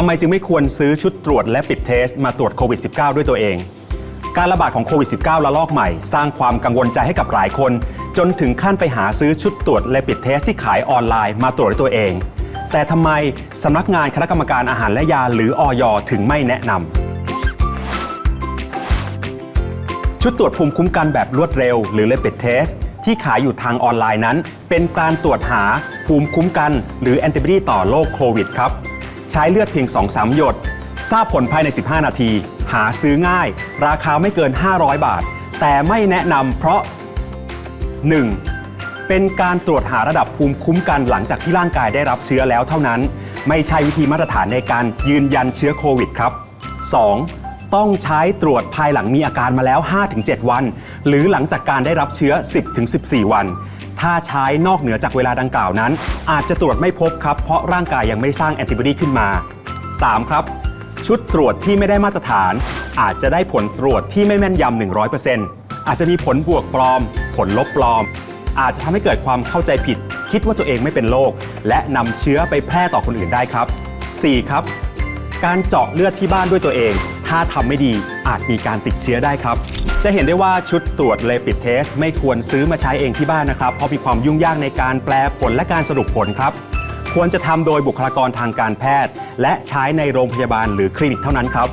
ทำไมจึงไม่ควรซื้อชุดตรวจและปิดเทสมาตรวจโควิด -19 ด้วยตัวเอง การระบาดของโควิด -19 ระลอกใหม่ สร้างความกังวลใจให้กับหลายคน จนถึงขั้นไปหาซื้อชุดตรวจและปิดเทสที่ขายออนไลน์มาตรวจด้วยตัวเอง แต่ทำไมสำนักงานคณะกรรมการอาหารและยาหรืออยถึงไม่แนะนำชุดตรวจภูมิคุ้มกันแบบรวดเร็ว หรือ Rapid Test ที่ขายอยู่ทางออนไลน์นั้น เป็นการตรวจหาภูมิคุ้มกัน หรือแอนติบอดีต่อโรคโควิดครับ ใช้เลือดเพียง 2-3 หยด ทราบผลภายใน 15 นาที หาซื้อง่าย ราคาไม่เกิน 500 บาท แต่ไม่แนะนำเพราะ 1. เป็นการตรวจหาระดับภูมิคุ้มกันหลังจากที่ร่างกายได้รับเชื้อแล้วเท่านั้น ไม่ใช่วิธีมาตรฐานในการยืนยันเชื้อโควิดครับ 2. ต้องใช้ตรวจภายหลังมีอาการมาแล้ว 5-7 วัน หรือหลังจากการได้รับเชื้อ 10-14 วัน ถ้าใช้นอกเหนือจากเวลาดังกล่าวนั้น อาจจะตรวจไม่พบครับ เพราะร่างกายยังไม่ได้สร้างแอนติบอดีขึ้นมา 3. ครับ ชุดตรวจที่ไม่ได้มาตรฐาน อาจจะได้ผลตรวจที่ไม่แม่นยำ 100%อาจจะมีผลบวกปลอม ผลลบปลอม อาจจะทำให้เกิดความเข้าใจผิด คิดว่าตัวเองไม่เป็นโรคและนำเชื้อไปแพร่ต่อคนอื่นได้ครับ 4. ครับ การเจาะเลือดที่บ้านด้วยตัวเอง ถ้าทำไม่ดีอาจมีการติดเชื้อได้ครับ จะเห็นได้ว่าชุดตรวจเลปิดเทส ไม่ควรซื้อมาใช้เองที่บ้านนะครับ เพราะมีความยุ่งยากในการแปลผลและการสรุปผลครับ ควรจะทำโดยบุคลากรทางการแพทย์ และใช้ในโรงพยาบาลหรือคลินิกเท่านั้นครับ